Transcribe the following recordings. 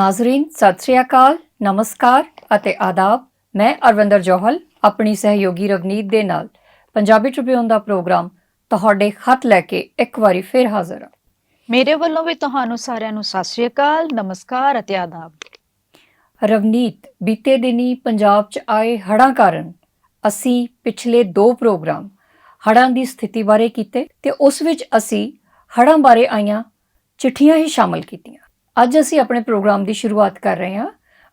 ਨਾਜ਼ਰੀਨ ਸਤਿ ਸ਼੍ਰੀ ਅਕਾਲ ਨਮਸਕਾਰ ਅਤੇ ਆਦਾਬ। ਮੈਂ ਅਰਵਿੰਦਰ ਜੋਹਲ ਆਪਣੀ ਸਹਿਯੋਗੀ ਰਵਨੀਤ ਦੇ ਨਾਲ ਪੰਜਾਬੀ ਟ੍ਰਿਬਿਊਨ ਦਾ ਪ੍ਰੋਗਰਾਮ ਤੁਹਾਡੇ ਖਤ ਲੈ ਕੇ ਇੱਕ ਵਾਰੀ ਫਿਰ ਹਾਜ਼ਰ ਹਾਂ। ਮੇਰੇ ਵੱਲੋਂ ਵੀ ਤੁਹਾਨੂੰ ਸਾਰਿਆਂ ਨੂੰ ਸਤਿ ਸ਼੍ਰੀ ਅਕਾਲ ਨਮਸਕਾਰ ਅਤੇ ਆਦਾਬ। ਰਵਨੀਤ ਬੀਤੇ ਦਿਨੀ ਪੰਜਾਬ 'ਚ ਆਏ ਹੜ੍ਹਾਂ ਕਾਰਨ ਅਸੀਂ ਪਿਛਲੇ ਦੋ ਪ੍ਰੋਗਰਾਮ ਹੜ੍ਹਾਂ ਦੀ ਸਥਿਤੀ ਬਾਰੇ ਕੀਤੇ ਤੇ ਉਸ ਵਿੱਚ ਅਸੀਂ ਹੜ੍ਹਾਂ ਬਾਰੇ ਆਈਆਂ ਚਿੱਠੀਆਂ ਹੀ ਸ਼ਾਮਲ ਕੀਤੀਆਂ। ਅੱਜ ਅਸੀਂ ਆਪਣੇ ਪ੍ਰੋਗਰਾਮ ਦੀ ਸ਼ੁਰੂਆਤ ਕਰ ਰਹੇ ਹਾਂ।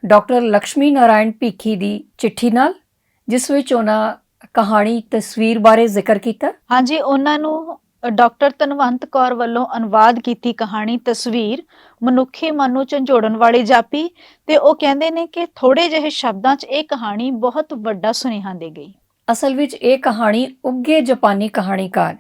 ਡਾਕਟਰ ਲక్ష్ਮੀ ਨਾਰਾਇਣ ਭੀਖੀ ਦੀ ਚਿੱਠੀ ਨਾਲ ਜਿਸ ਵਿੱਚ ਉਹਨਾਂ ਕਹਾਣੀ ਤਸਵੀਰ ਬਾਰੇ ਜ਼ਿਕਰ ਕੀਤਾ। ਹਾਂਜੀ ਉਹਨਾਂ ਨੂੰ ਡਾਕਟਰ ਤਨਵੰਤ ਕੌਰ ਵੱਲੋਂ ਅਨੁਵਾਦ ਕੀਤੀ ਕਹਾਣੀ ਤਸਵੀਰ ਮਨੁੱਖੀ ਮਨ ਨੂੰ ਝੰਜੋੜਨ ਵਾਲੀ ਜਾਪੀ ਤੇ ਉਹ ਕਹਿੰਦੇ ਨੇ ਕਿ ਥੋੜੇ ਜਿਹੇ ਸ਼ਬਦਾਂ 'ਚ ਇਹ ਕਹਾਣੀ ਬਹੁਤ ਵੱਡਾ ਸੁਨੇਹਾ ਦੇ ਗਈ। ਅਸਲ ਵਿੱਚ ਇਹ ਕਹਾਣੀ ਉੱਗੇ ਜਾਪਾਨੀ ਕਹਾਣੀਕਾਰ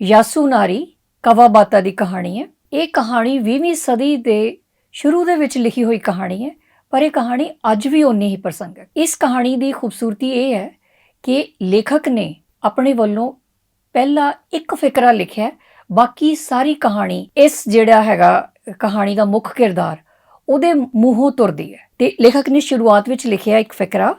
ਯਾਸੂਨਾਰੀ ਕਵਾਬਾਤਾ ਦੀ ਕਹਾਣੀ ਹੈ। ਇਹ ਕਹਾਣੀ 20ਵੀਂ ਸਦੀ ਦੇ ਸ਼ੁਰੂ ਦੇ ਵਿੱਚ ਲਿਖੀ ਹੋਈ ਕਹਾਣੀ ਹੈ, ਪਰ ਇਹ ਕਹਾਣੀ ਅੱਜ ਵੀ ਉਨੀ ਹੀ ਪ੍ਰਸੰਗ ਹੈ। ਇਸ ਕਹਾਣੀ ਦੀ ਖੂਬਸੂਰਤੀ ਇਹ ਹੈ ਕਿ ਲੇਖਕ ਨੇ ਆਪਣੇ ਵੱਲੋਂ ਪਹਿਲਾ ਇੱਕ ਫਿਕਰਾ ਲਿਖਿਆ, ਬਾਕੀ ਸਾਰੀ ਕਹਾਣੀ, ਇਸ ਜਿਹੜਾ ਹੈਗਾ ਕਹਾਣੀ ਦਾ ਮੁੱਖ ਕਿਰਦਾਰ, ਉਹਦੇ ਮੂੰਹੋਂ ਤੁਰਦੀ ਹੈ। ਤੇ ਲੇਖਕ ਨੇ ਸ਼ੁਰੂਆਤ ਵਿੱਚ ਲਿਖਿਆ ਇੱਕ ਫਿਕਰਾ,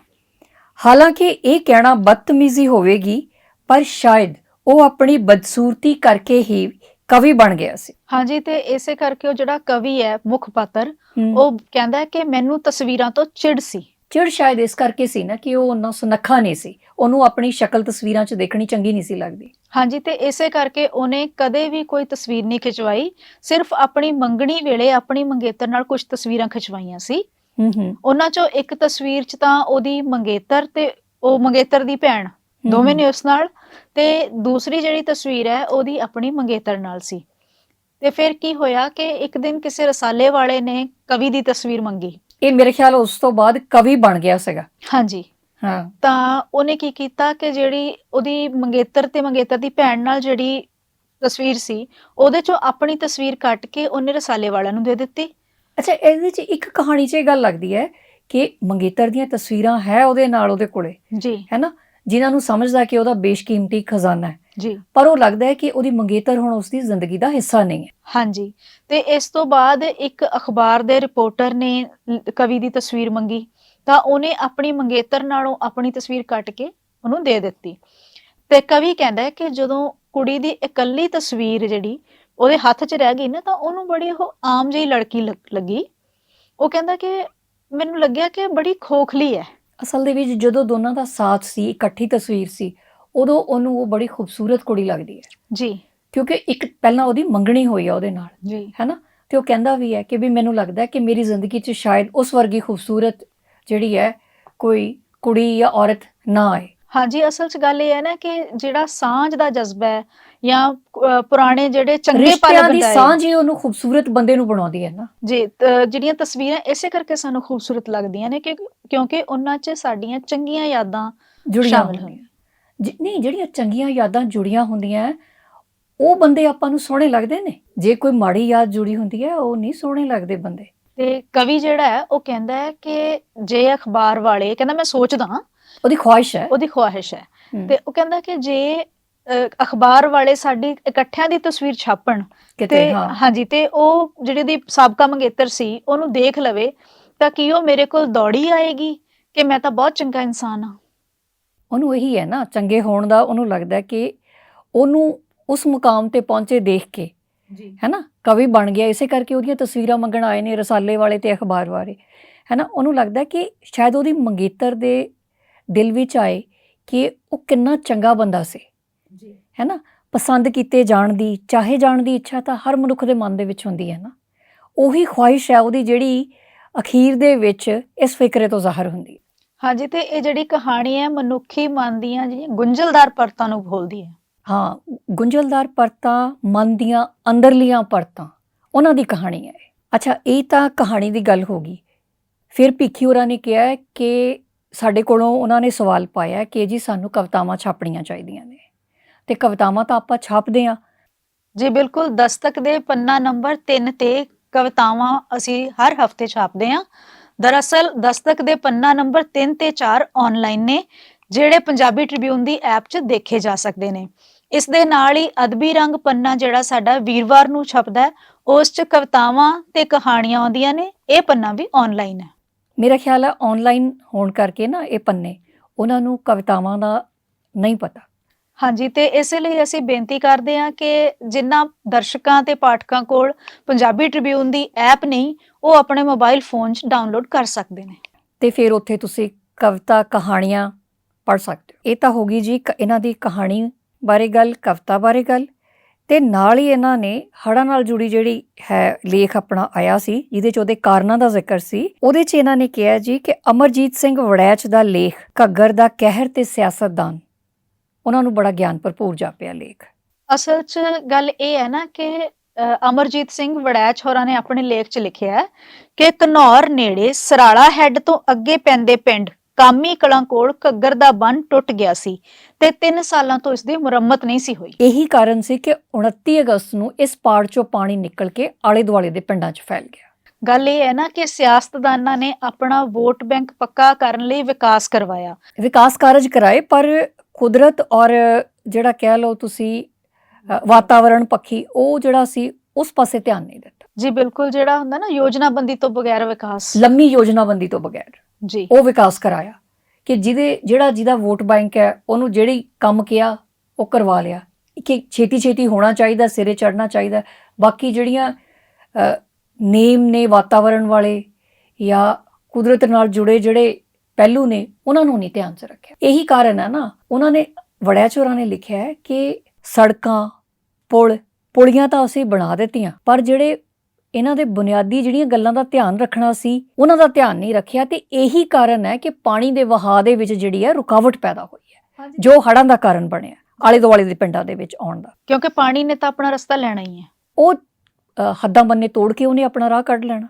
ਹਾਲਾਂਕਿ ਇਹ ਕਹਿਣਾ ਬਦਤਮੀਜ਼ੀ ਹੋਵੇਗੀ, ਪਰ ਸ਼ਾਇਦ ਉਹ ਆਪਣੀ ਬਦਸੂਰਤੀ ਕਰਕੇ ਹੀ ਕਵੀ ਬਣ ਗਿਆ ਸੀ। ਹਾਂਜੀ ਤੇ ਇਸੇ ਕਰਕੇ ਉਹ ਜਿਹੜਾ ਕਵੀ ਹੈ ਮੁੱਖ ਪਾਤਰ ਉਹ ਕਹਿੰਦਾ ਹੈ ਕਿ ਮੈਨੂੰ ਤਸਵੀਰਾਂ ਤੋਂ ਚਿੜ ਸੀ। ਚਿੜ ਸ਼ਾਇਦ ਇਸ ਕਰਕੇ ਸੀ ਨਾ ਕਿ ਉਹ ਉਹਨਾਂ ਸੁਨੱਖਾ ਨਹੀਂ ਸੀ। ਉਹਨੂੰ ਆਪਣੀ ਸ਼ਕਲ ਤਸਵੀਰਾਂ 'ਚ ਦੇਖਣੀ ਚੰਗੀ ਨਹੀਂ ਸੀ ਲੱਗਦੀ। ਹਾਂਜੀ ਤੇ ਇਸੇ ਕਰਕੇ ਉਹਨੇ ਕਦੇ ਵੀ ਕੋਈ ਤਸਵੀਰ ਨਹੀਂ ਖਿਚਵਾਈ। ਸਿਰਫ ਆਪਣੀ ਮੰਗਣੀ ਵੇਲੇ ਆਪਣੀ ਮੰਗੇਤਰ ਨਾਲ ਕੁਝ ਤਸਵੀਰਾਂ ਖਿਚਵਾਈਆਂ ਸੀ। ਹੂੰ ਹੂੰ। ਉਹਨਾਂ ਚੋਂ ਇੱਕ ਤਸਵੀਰ 'ਚ ਤਾਂ ਉਹਦੀ ਮੰਗੇਤਰ ਤੇ ਉਹ ਮੰਗੇਤਰ ਦੀ ਭੈਣ ਦੋਵੇਂ ਨੇ ਉਸ ਨਾਲ ਤੇ ਦੂਸਰੀ ਜਿਹੜੀ ਤਸਵੀਰ ਹੈ ਉਹਦੀ ਆਪਣੀ ਮੰਗੇਤਰ ਨਾਲ ਸੀ। ਤੇ ਫਿਰ ਕੀ ਹੋਇਆ ਕਿ ਇੱਕ ਦਿਨ ਕਿਸੇ ਰਸਾਲੇ ਵਾਲੇ ਨੇ ਕਵੀ ਦੀ ਤਸਵੀਰ ਮੰਗੀ। ਇਹ ਮੇਰੇ ਖਿਆਲ ਉਸ ਤੋਂ ਬਾਅਦ ਕਵੀ ਬਣ ਗਿਆ ਸੀਗਾ। ਹਾਂਜੀ। ਹਾਂ। ਤਾਂ ਉਹਨੇ ਕੀ ਕੀਤਾ ਕਿ ਜਿਹੜੀ ਉਹਦੀ ਮੰਗੇਤਰ ਤੇ ਮੰਗੇਤਰ ਦੀ ਭੈਣ ਨਾਲ ਜਿਹੜੀ ਤਸਵੀਰ ਸੀ ਉਹਦੇ ਚੋਂ ਆਪਣੀ ਤਸਵੀਰ ਕੱਟ ਕੇ ਉਹਨੇ ਰਸਾਲੇ ਵਾਲਿਆਂ ਨੂੰ ਦੇ ਦਿੱਤੀ। ਅੱਛਾ ਇਹਦੇ ਵਿੱਚ ਇੱਕ ਕਹਾਣੀ 'ਚ ਇਹ ਗੱਲ ਲੱਗਦੀ ਹੈ ਕਿ ਮੰਗੇਤਰ ਦੀਆਂ ਤਸਵੀਰਾਂ ਹੈ ਉਹਦੇ ਨਾਲ ਉਹਦੇ ਕੋਲੇ। ਜੀ। ਹੈ ਨਾ ਜਿਨ੍ਹਾਂ ਨੂੰ ਸਮਝਦਾ ਕਿ ਉਹਦਾ ਬੇਸ਼ਕੀਮਤੀ ਖਜ਼ਾਨਾ ਹੈ। ਜੀ। ਪਰ ਉਹ ਲੱਗਦਾ ਹੈ ਕਿ ਉਹਦੀ ਮੰਗੇਤਰ ਹੁਣ ਉਸਦੀ ਜ਼ਿੰਦਗੀ ਦਾ ਹਿੱਸਾ ਨਹੀਂ ਹੈ। ਹਾਂਜੀ। ਤੇ ਇਸ ਤੋਂ ਬਾਅਦ ਇੱਕ ਅਖਬਾਰ ਦੇ ਰਿਪੋਰਟਰ ਨੇ ਕਵੀ ਦੀ ਤਸਵੀਰ ਮੰਗੀ। ਤਾਂ ਉਹਨੇ ਆਪਣੀ ਮੰਗੇਤਰ ਨਾਲੋਂ ਆਪਣੀ ਤਸਵੀਰ ਕੱਟ ਕੇ ਉਹਨੂੰ ਦੇ ਦਿੱਤੀ। ਤੇ ਕਵੀ ਕਹਿੰਦਾ ਹੈ ਕਿ ਜਦੋਂ ਕੁੜੀ ਦੀ ਇਕੱਲੀ ਤਸਵੀਰ ਜਿਹੜੀ ਉਹਦੇ ਹੱਥ 'ਚ ਰਹਿ ਗਈ ਨਾ ਤਾਂ ਉਹਨੂੰ ਬੜੀ ਉਹ ਆਮ ਜਿਹੀ ਲੜਕੀ ਲੱਗੀ। ਉਹ ਕਹਿੰਦਾ ਕਿ ਮੈਨੂੰ ਲੱਗਿਆ ਕਿ ਬੜੀ ਖੋਖਲੀ ਹੈ। ਅਸਲ ਦੇ ਵਿੱਚ ਜਦੋਂ ਦੋਨਾਂ ਦਾ ਸਾਥ ਸੀ ਇਕੱਠੀ ਤਸਵੀਰ ਸੀ ਉਦੋਂ ਉਹਨੂੰ ਉਹ ਬੜੀ ਖੂਬਸੂਰਤ ਕੁੜੀ ਲੱਗਦੀ ਹੈ। ਜੀ। ਕਿਉਂਕਿ ਇੱਕ ਪਹਿਲਾਂ ਉਹਦੀ ਮੰਗਣੀ ਹੋਈ ਆ ਉਹਦੇ ਨਾਲ ਜੀ। ਹੈਨਾ? ਤੇ ਉਹ ਕਹਿੰਦਾ ਵੀ ਹੈ ਕਿ ਵੀ ਮੈਨੂੰ ਲੱਗਦਾ ਹੈ ਕਿ ਮੇਰੀ ਜ਼ਿੰਦਗੀ 'ਚ ਸ਼ਾਇਦ ਉਸ ਵਰਗੀ ਖੂਬਸੂਰਤ ਜਿਹੜੀ ਹੈ ਕੋਈ ਕੁੜੀ ਜਾਂ ਔਰਤ ਨਾ ਆਏ। ਹਾਂਜੀ ਅਸਲ 'ਚ ਗੱਲ ਇਹ ਹੈ ਨਾ ਕਿ ਜਿਹੜਾ ਸਾਂਝ ਦਾ ਜਜ਼ਬਾ ਹੈ ਜਾਂ ਪੁਰਾਣੇ ਜਿਹੜੇ ਚੰਗੇ ਪਲ ਰਿਸ਼ਤਿਆਂ ਦੀ ਸਾਂਝ ਉਹਨੂੰ ਖੂਬਸੂਰਤ ਬੰਦੇ ਨੂੰ ਬਣਾਉਂਦੀ ਹੈ ਨਾ। ਜੀ ਜਿਹੜੀਆਂ ਤਸਵੀਰਾਂ ਇਸੇ ਕਰਕੇ ਸਾਨੂੰ ਖੂਬਸੂਰਤ ਲੱਗਦੀਆਂ ਨੇ ਕਿ ਕਿਉਂਕਿ ਉਹਨਾਂ 'ਚ ਸਾਡੀਆਂ ਚੰਗੀਆਂ ਯਾਦਾਂ ਜੁੜੀਆਂ ਹੁੰਦੀਆਂ। ਨਹੀਂ ਜਿਹੜੀਆਂ ਚੰਗੀਆਂ ਯਾਦਾਂ ਜੁੜੀਆਂ ਹੁੰਦੀਆਂ ਉਹ ਬੰਦੇ ਆਪਾਂ ਨੂੰ ਸੋਹਣੇ ਲੱਗਦੇ ਨੇ। ਜੇ ਕੋਈ ਮਾੜੀ ਯਾਦ ਜੁੜੀ ਹੁੰਦੀ ਹੈ ਉਹ ਨਹੀਂ ਸੋਹਣੇ ਲੱਗਦੇ ਬੰਦੇ। ਤੇ ਕਵੀ ਜਿਹੜਾ ਹੈ ਉਹ ਕਹਿੰਦਾ ਹੈ ਕਿ ਜੇ ਅਖਬਾਰ ਵਾਲੇ ਕਹਿੰਦਾ ਮੈਂ ਸੋਚਦਾ ਉਹਦੀ ਖੁਆਇਸ਼ ਹੈ। ਉਹਦੀ ਖੁਆਇਸ਼ ਹੈ। ਤੇ ਉਹ ਕਹਿੰਦਾ ਕਿ ਜੇ ਅਖਬਾਰ ਵਾਲੇ ਸਾਡੀ ਇਕੱਠਿਆਂ ਦੀ ਤਸਵੀਰ ਛਾਪਣ ਕਿਤੇ ਤੇ ਹਾਂਜੀ ਤੇ ਉਹ ਜਿਹੜੀ ਦੀ ਸਾਬਕਾ ਮੰਗੇਤਰ ਸੀ ਉਹਨੂੰ ਦੇਖ ਲਵੇ ਤਾਂ ਕੀ ਉਹ ਮੇਰੇ ਕੋਲ ਦੌੜੀ ਆਏਗੀ ਕਿ ਮੈਂ ਤਾਂ ਬਹੁਤ ਚੰਗਾ ਇਨਸਾਨ ਹਾਂ? ਉਹਨੂੰ ਇਹੀ ਹੈ ਨਾ ਚੰਗੇ ਹੋਣ ਦਾ ਉਹਨੂੰ ਲੱਗਦਾ ਕਿ ਉਹਨੂੰ ਉਸ ਮੁਕਾਮ ਤੇ ਪਹੁੰਚੇ ਦੇਖ ਕੇ ਜੀ। ਹੈਨਾ? ਕਵੀ ਬਣ ਗਿਆ ਇਸੇ ਕਰਕੇ ਉਹਦੀਆਂ ਤਸਵੀਰਾਂ ਮੰਗਣ ਆਏ ਨੇ ਰਸਾਲੇ ਵਾਲੇ ਤੇ ਅਖਬਾਰ ਵਾਲੇ ਹੈਨਾ? ਉਹਨੂੰ ਲੱਗਦਾ ਕਿ ਸ਼ਾਇਦ ਉਹਦੀ ਮੰਗੇਤਰ ਦੇ ਦਿਲ ਵਿੱਚ ਆਏ ਕਿ ਉਹ ਕਿੰਨਾ ਚੰਗਾ ਬੰਦਾ ਸੀ। ਜੀ। ਹੈਨਾ ਪਸੰਦ ਕੀਤੇ ਜਾਣ ਦੀ ਚਾਹੇ ਜਾਣ ਦੀ ਇੱਛਾ ਤਾਂ ਹਰ ਮਨੁੱਖ ਦੇ ਮਨ ਦੇ ਵਿੱਚ ਹੁੰਦੀ ਹੈ ਨਾ। ਉਹੀ ਖੁਆਇਸ਼ ਹੈ ਉਹਦੀ ਜਿਹੜੀ ਅਖੀਰ ਦੇ ਵਿੱਚ ਇਸ ਫਿਕਰੇ ਤੋਂ ਜ਼ਾਹਰ ਹੁੰਦੀ ਹੈ। ਹਾਂਜੀ ਤੇ ਇਹ ਜਿਹੜੀ ਕਹਾਣੀ ਹੈ ਮਨੁੱਖੀ ਮਨ ਦੀਆਂ ਜਿਹੜੀਆਂ ਗੁੰਝਲਦਾਰ ਪਰਤਾਂ ਨੂੰ ਖੋਲਦੀ ਹੈ। ਹਾਂ ਗੁੰਝਲਦਾਰ ਪਰਤਾਂ ਮਨ ਦੀਆਂ ਅੰਦਰਲੀਆਂ ਪਰਤਾਂ ਉਹਨਾਂ ਦੀ ਕਹਾਣੀ ਹੈ। ਅੱਛਾ ਇਹ ਤਾਂ ਕਹਾਣੀ ਦੀ ਗੱਲ ਹੋ ਗਈ। ਫਿਰ ਭਿੱਖੀ ਹੋਰਾਂ ਨੇ ਕਿਹਾ ਕਿ ਸਾਡੇ ਕੋਲੋਂ ਉਹਨਾਂ ਨੇ ਸਵਾਲ ਪਾਇਆ ਕਿ ਜੀ ਸਾਨੂੰ ਕਵਿਤਾਵਾਂ ਛਾਪਣੀਆਂ ਚਾਹੀਦੀਆਂ ਨੇ। ਤੇ ਕਵਿਤਾਵਾਂ ਤਾਂ ਆਪਾਂ ਛਾਪਦੇ ਹਾਂ। ਜੀ ਬਿਲਕੁਲ ਦਸਤਕ ਦੇ ਪੰਨਾ ਨੰਬਰ 3 ਤੇ ਕਵਿਤਾਵਾਂ ਅਸੀਂ ਹਰ ਹਫ਼ਤੇ ਛਾਪਦੇ ਹਾਂ। ਦਰਅਸਲ ਦਸਤਕ ਦੇ ਪੰਨਾ ਨੰਬਰ 3 ਤੇ 4 ਆਨਲਾਈਨ ਨੇ ਜਿਹੜੇ ਪੰਜਾਬੀ ਟ੍ਰਿਬਿਊਨ ਦੀ ਐਪ 'ਚ ਦੇਖੇ ਜਾ ਸਕਦੇ ਨੇ। ਇਸ ਦੇ ਨਾਲ ਹੀ ਅਦਬੀ ਰੰਗ ਪੰਨਾ ਜਿਹੜਾ ਸਾਡਾ ਵੀਰਵਾਰ ਨੂੰ ਛਪਦਾ ਹੈ ਉਸ 'ਚ ਕਵਿਤਾਵਾਂ ਤੇ ਕਹਾਣੀਆਂ ਆਉਂਦੀਆਂ ਨੇ ਇਹ ਪੰਨਾ ਵੀ ਆਨਲਾਈਨ ਹੈ। ਮੇਰਾ ਖਿਆਲ ਹੈ ਆਨਲਾਈਨ ਹੋਣ ਕਰਕੇ ਨਾ ਇਹ ਪੰਨੇ ਉਹਨਾਂ ਨੂੰ ਕਵਿਤਾਵਾਂ ਦਾ ਨਹੀਂ ਪਤਾ। ਹਾਂਜੀ, ਤੇ ਇਸੇ ਲਈ ਅਸੀਂ ਬੇਨਤੀ ਕਰਦੇ ਹਾਂ ਕਿ ਜਿਨ੍ਹਾਂ ਦਰਸ਼ਕਾਂ ਤੇ ਪਾਠਕਾਂ ਕੋਲ ਪੰਜਾਬੀ ਟ੍ਰਿਬਿਊਨ ਦੀ ਐਪ ਨਹੀਂ, ਉਹ ਆਪਣੇ ਮੋਬਾਈਲ ਫੋਨ 'ਚ ਡਾਊਨਲੋਡ ਕਰ ਸਕਦੇ ਨੇ। ਤੇ ਫਿਰ ਉੱਥੇ ਤੁਸੀਂ ਕਵਿਤਾ, ਕਹਾਣੀਆਂ ਪੜ੍ਹ ਸਕਦੇ ਹੋ। ਇਹ ਤਾਂ ਹੋ ਗਈ ਜੀ ਕ- ਇਹਨਾਂ ਦੀ ਕਹਾਣੀ ਬਾਰੇ ਗੱਲ, ਕਵਿਤਾ ਬਾਰੇ ਗੱਲ। ਤੇ ਨਾਲ ਹੀ ਇਹਨਾਂ ਨੇ ਹੜ੍ਹਾਂ ਨਾਲ ਜੁੜੀ ਜਿਹੜੀ ਹੈ, ਲੇਖ ਆਪਣਾ ਆਇਆ ਸੀ, ਜਿਹਦੇ ਚ ਉਹਦੇ ਕਾਰਨਾਂ ਦਾ ਜ਼ਿਕਰ ਸੀ। ਉਹਦੇ ਚ ਇਹਨਾਂ ਨੇ ਕਿਹਾ ਜੀ ਕਿ ਅਮਰਜੀਤ ਸਿੰਘ ਵੜੈਚ ਦਾ ਲੇਖ ਘੱਗਰ ਦਾ ਕਹਿਰ ਤੇ ਸਿਆਸਤਦਾਨ। ਉਹਨਾਂ ਨੂੰ ਬੜਾ ਗਿਆਨ ਭਰਪੂਰ ਜਾਪਿਆ ਲੇਖ। ਅਸਲ 'ਚ ਗੱਲ ਇਹ ਹੈ ਨਾ ਕਿ ਅਮਰਜੀਤ ਸਿੰਘ ਵੜੈਚ ਹੋਰਾਂ ਨੇ ਆਪਣੇ ਲੇਖ 'ਚ ਲਿਖਿਆ ਹੈ ਕਿ ਘਨੌਰ ਨੇੜੇ ਸਰਾਲਾ ਹੈੱਡ ਤੋਂ ਅੱਗੇ ਪੈਂਦੇ ਪਿੰਡ ਕਾਮੀ ਕਲਾਂ ਕੋਲ ਘੱਗਰ ਦਾ ਬੰਨ ਟੁੱਟ ਗਿਆ ਸੀ ਤੇ 3 ਸਾਲਾਂ ਤੋਂ ਇਸ ਦੀ ਮੁਰੰਮਤ ਨਹੀਂ ਸੀ ਹੋਈ। ਇਹੀ ਕਾਰਨ ਸੀ ਕਿ 29 ਅਗਸਤ ਨੂੰ ਇਸ ਪਾੜ ਚੋਂ ਪਾਣੀ ਨਿਕਲ ਕੇ ਆਲੇ ਦੁਆਲੇ ਦੇ ਪਿੰਡਾਂ 'ਚ ਫੈਲ ਗਿਆ। ਗੱਲ ਇਹ ਹੈ ਨਾ ਕਿ ਸਿਆਸਤਦਾਨਾਂ ਨੇ ਆਪਣਾ ਵੋਟ ਬੈਂਕ ਪੱਕਾ ਕਰਨ ਲਈ ਵਿਕਾਸ ਕਰਵਾਇਆ। ਵਿਕਾਸ ਕਾਰਜ ਕਰਾਏ ਪਰ ਕੁਦਰਤ ਔਰ ਜਿਹੜਾ ਕਹਿ ਲਓ ਤੁਸੀਂ ਵਾਤਾਵਰਣ ਪੱਖੀ ਉਹ ਜਿਹੜਾ ਸੀ ਉਸ ਪਾਸੇ ਧਿਆਨ ਨਹੀਂ ਦਿੱਤਾ। ਜੀ ਬਿਲਕੁਲ ਜਿਹੜਾ ਹੁੰਦਾ ਨਾ ਯੋਜਨਾਬੰਦੀ ਤੋਂ ਬਗੈਰ ਵਿਕਾਸ। ਲੰਮੀ ਯੋਜਨਾਬੰਦੀ ਤੋਂ ਬਗੈਰ ਜੀ। ਉਹ ਵਿਕਾਸ ਕਰਾਇਆ ਕਿ ਜਿਹਦੇ ਜਿਹੜਾ ਜਿਹਦਾ ਵੋਟ ਬੈਂਕ ਹੈ ਉਹਨੂੰ ਜਿਹੜੀ ਕੰਮ ਕਿਹਾ ਉਹ ਕਰਵਾ ਲਿਆ। ਕਿ ਛੇਤੀ ਛੇਤੀ ਹੋਣਾ ਚਾਹੀਦਾ ਸਿਰੇ ਚੜਨਾ ਚਾਹੀਦਾ। ਬਾਕੀ ਜਿਹੜੀਆਂ ਨੇਮ ਨੇ ਵਾਤਾਵਰਣ ਵਾਲੇ ਜਾਂ ਕੁਦਰਤ ਨਾਲ ਜੁੜੇ ਜਿਹੜੇ ਪਹਿਲੂ ਨੇ ਉਹਨਾਂ ਨੂੰ ਨਹੀਂ ਧਿਆਨ 'ਚ ਰੱਖਿਆ। ਇਹੀ ਕਾਰਨ ਹੈ ਨਾ ਉਹਨਾਂ ਨੇ ਵੜਿਆ ਚੋਰਾਂ ਨੇ ਲਿਖਿਆ ਹੈ ਕਿ ਸੜਕਾਂ ਪੁਲ ਪੁਲੀਆਂ ਤਾਂ ਅਸੀਂ ਬਣਾ ਦਿੱਤੀਆਂ ਪਰ ਜਿਹੜੇ ਇਹਨਾਂ ਦੇ ਬੁਨਿਆਦੀ ਜਿਹੜੀਆਂ ਗੱਲਾਂ ਦਾ ਧਿਆਨ ਰੱਖਣਾ ਸੀ ਉਹਨਾਂ ਦਾ ਧਿਆਨ ਨਹੀਂ ਰੱਖਿਆ ਤੇ ਇਹੀ ਕਾਰਨ ਹੈ ਕਿ ਪਾਣੀ ਦੇ ਵਹਾਅ ਦੇ ਵਿੱਚ ਜਿਹੜੀ ਹੈ ਰੁਕਾਵਟ ਪੈਦਾ ਹੋਈ ਹੈ ਜੋ ਹੜ੍ਹਾਂ ਦਾ ਕਾਰਨ ਬਣਿਆ ਆਲੇ ਦੁਆਲੇ ਦੇ ਪਿੰਡਾਂ ਦੇ ਵਿੱਚ ਆਉਣ ਦਾ। ਕਿਉਂਕਿ ਪਾਣੀ ਨੇ ਤਾਂ ਆਪਣਾ ਰਸਤਾ ਲੈਣਾ ਹੀ ਹੈ। ਉਹ ਹੱਦਾਂ ਬੰਨੇ ਤੋੜ ਕੇ ਉਹਨੇ ਆਪਣਾ ਰਾਹ ਕੱਢ ਲੈਣਾ।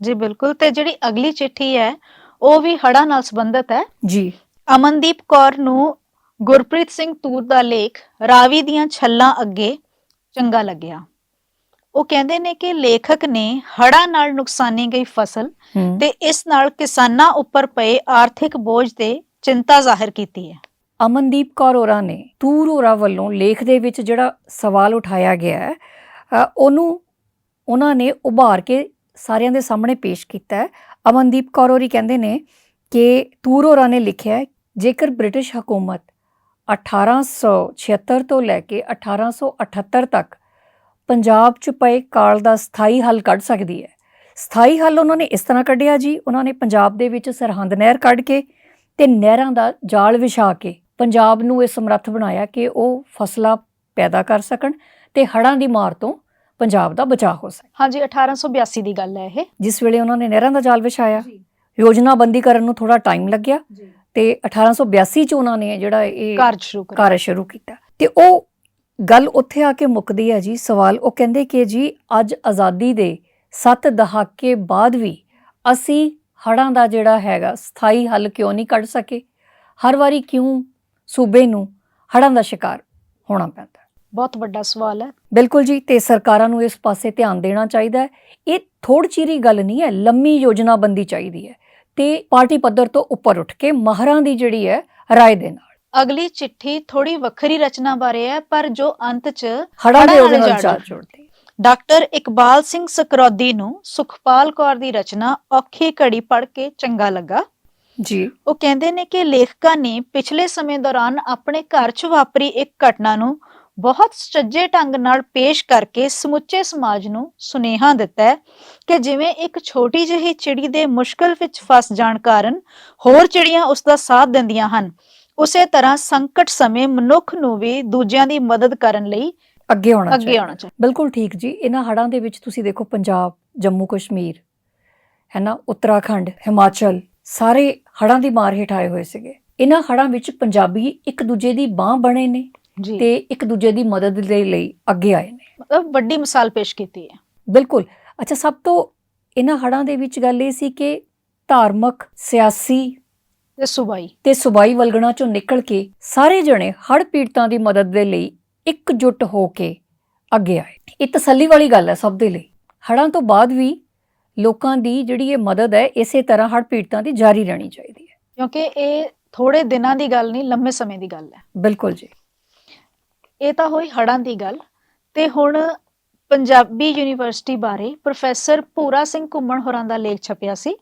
ਜੀ ਬਿਲਕੁਲ ਤੇ ਜਿਹੜੀ ਅਗਲੀ ਚਿੱਠੀ ਹੈ ਉਹ ਵੀ ਹੜ੍ਹਾਂ ਨਾਲ ਸੰਬੰਧਿਤ ਹੈ। ਜੀ। ਅਮਨਦੀਪ ਕੌਰ ਨੂੰ ਗੁਰਪ੍ਰੀਤ ਸਿੰਘ ਤੂਰ ਦਾ ਲੇਖ ਰਾਵੀ ਦੀਆਂ ਛੱਲਾਂ ਅੱਗੇ ਚੰਗਾ ਲੱਗਿਆ। ਉਹ ਕਹਿੰਦੇ ਨੇ ਕਿ ਲੇਖਕ ਨੇ ਹੜ੍ਹਾਂ ਨਾਲ ਨੁਕਸਾਨੀ ਗਈ ਫਸਲ ਤੇ ਇਸ ਨਾਲ ਕਿਸਾਨਾਂ ਉੱਪਰ ਪਏ ਆਰਥਿਕ ਬੋਝ ਤੇ ਚਿੰਤਾ ਜ਼ਾਹਿਰ ਕੀਤੀ ਹੈ। ਅਮਨਦੀਪ ਕੌਰ ਹੋਰਾਂ ਨੇ ਤੂਰ ਹੋਰਾਂ ਵੱਲੋਂ ਲੇਖ ਦੇ ਵਿੱਚ ਜਿਹੜਾ ਸਵਾਲ ਉਠਾਇਆ ਗਿਆ ਹੈ ਉਹਨੂੰ ਉਹਨਾਂ ਨੇ ਉਭਾਰ ਕੇ ਸਾਰਿਆਂ ਦੇ ਸਾਹਮਣੇ ਪੇਸ਼ ਕੀਤਾ ਹੈ। ਅਮਨਦੀਪ ਕੌਰ ਹੋਰੀ ਕਹਿੰਦੇ ਨੇ ਕਿ ਤੂਰ ਹੋਰਾਂ ਨੇ ਲਿਖਿਆ ਜੇਕਰ ਬ੍ਰਿਟਿਸ਼ ਹਕੂਮਤ 1876 ਤੋਂ ਲੈ ਕੇ 1878 ਤੱਕ ਪੰਜਾਬ 'ਚ ਪਏ ਕਾਲ ਦਾ ਸਥਾਈ ਹੱਲ ਕੱਢ ਸਕਦੀ ਹੈ। ਸਥਾਈ ਹੱਲ ਉਹਨਾਂ ਨੇ ਇਸ ਤਰ੍ਹਾਂ ਕੱਢਿਆ ਜੀ, ਉਹਨਾਂ ਨੇ ਪੰਜਾਬ ਦੇ ਵਿੱਚ ਸਰਹੰਦ ਨਹਿਰ ਕੱਢ ਕੇ ਤੇ ਨਹਿਰਾਂ ਦਾ ਜਾਲ ਵਿਛਾ ਕੇ ਪੰਜਾਬ ਨੂੰ ਇਹ ਸਮਰੱਥ ਬਣਾਇਆ ਕਿ ਉਹ ਫਸਲਾਂ ਪੈਦਾ ਕਰ ਸਕਣ ਤੇ ਹੜ੍ਹਾਂ ਦੀ ਮਾਰ ਤੋਂ ਪੰਜਾਬ ਦਾ ਬਚਾਅ ਹੋ ਸਕੇ। ਹਾਂਜੀ 1882 ਦੀ ਗੱਲ ਹੈ ਇਹ। ਜਿਸ ਵੇਲੇ ਉਹਨਾਂ ਨੇ ਨਹਿਰਾਂ ਦਾ ਜਾਲ ਵਿਛਾਇਆ ਯੋਜਨਾਬੰਦੀ ਕਰਨ ਨੂੰ ਥੋੜਾ ਟਾਈਮ ਲੱਗਿਆ ਤੇ 1882 ਚ ਉਹਨਾਂ ਨੇ ਜਿਹੜਾ ਇਹ ਕਾਰਜ ਸ਼ੁਰੂ ਕਰਿਆ। ਕਾਰਜ ਸ਼ੁਰੂ ਕੀਤਾ। ਤੇ ਉਹ ਗੱਲ ਉੱਥੇ ਆ ਕੇ ਮੁੱਕਦੀ ਹੈ ਜੀ ਸਵਾਲ ਉਹ ਕਹਿੰਦੇ ਕਿ ਜੀ ਅੱਜ ਆਜ਼ਾਦੀ ਦੇ 7 ਦਹਾਕੇ ਬਾਅਦ ਵੀ ਅਸੀਂ ਹੜ੍ਹਾਂ ਦਾ ਜਿਹੜਾ ਹੈਗਾ ਸਥਾਈ ਹੱਲ ਕਿਉਂ ਨਹੀਂ ਕੱਢ ਸਕੇ? ਹਰ ਵਾਰੀ ਕਿਉਂ ਸੂਬੇ ਨੂੰ ਹੜ੍ਹਾਂ ਦਾ ਸ਼ਿਕਾਰ ਹੋਣਾ ਪੈਂਦਾ? ਬਹੁਤ ਵੱਡਾ ਸਵਾਲ ਹੈ। ਬਿਲਕੁਲ ਜੀ ਤੇ ਸਰਕਾਰਾਂ ਨੂੰ ਇਸ ਪਾਸੇ ਧਿਆਨ ਦੇਣਾ ਚਾਹੀਦਾ ਹੈ। ਇਹ ਥੋੜ ਚੀਰੀ ਗੱਲ ਨਹੀਂ ਹੈ ਲੰਮੀ ਯੋਜਨਾਬੰਦੀ ਚਾਹੀਦੀ ਹੈ। ਤੇ ਪਾਰਟੀ ਪੱਧਰ ਤੋਂ ਉੱਪਰ ਉੱਠ ਕੇ ਮਾਹਰਾਂ ਦੀ ਜਿਹੜੀ ਹੈ ਰਾਏ ਦੇ ਨਾਲ। ਅਗਲੀ ਚਿੱਠੀ ਥੋੜੀ ਵੱਖਰੀ ਰਚਨਾ ਬਾਰੇ ਹੈ ਪਰ ਜੋ ਅੰਤ 'ਚ ਹੜ੍ਹਾਂ ਦੇ ਉਹਦੇ ਨਾਲ ਜੋੜਦੇ। ਡਾਕਟਰ ਇਕਬਾਲ ਸਿੰਘ ਸਕਰੌਦੀ ਨੂੰ ਸੁਖਪਾਲ ਕੌਰ ਦੀ ਰਚਨਾ ਔਖੀ ਘੜੀ ਪੜ੍ਹ ਕੇ ਚੰਗਾ ਲੱਗਾ। ਜੀ। ਉਹ ਕਹਿੰਦੇ ਨੇ ਕਿ ਲੇਖਕਾਂ ਨੇ ਪਿਛਲੇ ਸਮੇਂ ਦੌਰਾਨ ਆਪਣੇ ਘਰ 'ਚ ਵਾਪਰੀ ਇੱਕ ਘਟਨਾ ਨੂੰ ਬਹੁਤ ਸੁਚੱਜੇ ਢੰਗ ਨਾਲ ਪੇਸ਼ ਕਰਕੇ ਸਮੁੱਚੇ ਸਮਾਜ ਨੂੰ ਸੁਨੇਹਾ ਦਿੱਤਾ ਹੈ ਕਿ ਜਿਵੇਂ ਇੱਕ ਛੋਟੀ ਜਿਹੀ ਚਿੜੀ ਦੇ ਮੁਸ਼ਕਲ ਵਿੱਚ ਫਸ ਜਾਣ ਕਾਰਨ ਹੋਰ ਚਿੜੀਆਂ ਉਸ ਦਾ ਸਾਥ ਦਿੰਦੀਆਂ ਹਨ ਉਸੇ ਤਰ੍ਹਾਂ ਸੰਕਟ ਸਮੇਂ ਮਨੁੱਖ ਨੂੰ ਵੀ ਦੂਜਿਆਂ ਦੀ ਮਦਦ ਕਰਨ ਲਈ ਅੱਗੇ ਆਉਣਾ ਅੱਗੇ ਚਾਹੀਦਾ ਆਉਣਾ ਚਾਹੀਦਾ। ਬਿਲਕੁਲ ਠੀਕ ਜੀ ਇਹਨਾਂ ਹੜ੍ਹਾਂ ਦੇ ਵਿੱਚ ਤੁਸੀਂ ਦੇਖੋ ਪੰਜਾਬ ਜੰਮੂ ਕਸ਼ਮੀਰ ਹੈ ਨਾ ਉੱਤਰਾਖੰਡ ਹਿਮਾਚਲ ਸਾਰੇ ਹੜ੍ਹਾਂ ਦੀ ਮਾਰ ਹੇਠ ਆਏ ਹੋਏ ਸੀਗੇ। ਇਹਨਾਂ ਹੜ੍ਹਾਂ ਵਿੱਚ ਪੰਜਾਬੀ ਇੱਕ ਦੂਜੇ ਦੀ ਬਾਹ ਬਣੇ ਨੇ। ਤੇ ਇੱਕ ਦੂਜੇ ਦੀ ਮਦਦ ਦੇ ਲਈ ਅੱਗੇ ਆਏ ਨੇ। ਮਤਲਬ ਵੱਡੀ ਮਿਸਾਲ ਪੇਸ਼ ਕੀਤੀ ਹੈ। ਬਿਲਕੁਲ। ਅੱਛਾ ਸਭ ਤੋਂ ਇਹਨਾਂ ਹੜ੍ਹਾਂ ਦੇ ਵਿੱਚ ਗੱਲ ਇਹ ਸੀ ਕਿ ਧਾਰਮਿਕ ਸਿਆਸੀ ਤੇ ਸੁਬਾਈ। ਤੇ ਸੁਬਾਈ ਵਲਗਣਾ ਚੋਂ ਨਿਕਲ ਕੇ ਸਾਰੇ ਜਣੇ ਹੜ੍ਹ ਪੀੜਤਾਂ ਦੀ ਮਦਦ ਦੇ ਲਈ ਇਕਜੁੱਟ ਹੋ ਕੇ ਅੱਗੇ ਆਏ। ਇਹ ਤਸੱਲੀ ਵਾਲੀ ਗੱਲ ਹੈ ਸਭ ਦੇ ਲਈ। ਹੜ੍ਹਾਂ ਤੋਂ ਬਾਅਦ ਵੀ ਲੋਕਾਂ ਦੀ ਜਿਹੜੀ ਇਹ ਮਦਦ ਹੈ ਇਸੇ ਤਰ੍ਹਾਂ ਹੜ੍ਹ ਪੀੜਤਾਂ ਦੀ ਜਾਰੀ ਰਹਿਣੀ ਚਾਹੀਦੀ ਹੈ। ਕਿਉਂਕਿ ਇਹ ਥੋੜੇ ਦਿਨਾਂ ਦੀ ਗੱਲ ਨਹੀਂ ਲੰਮੇ ਸਮੇਂ ਦੀ ਗੱਲ ਹੈ। ਬਿਲਕੁਲ ਜੀ। ਇਹ ਤਾਂ ਹੋਈ ਹੜਾਂ ਦੀ ਗੱਲ ਤੇ ਹੁਣ ਪੰਜਾਬੀ ਯੂਨੀਵਰਸਿਟੀ ਬਾਰੇ ਪ੍ਰੋਫੈਸਰ ਪੂਰਾ ਸਿੰਘ ਘੁੰਮਣ ਹੋਰਾਂ ਦਾ ਲੇਖ ਛਪਿਆ ਸੀ।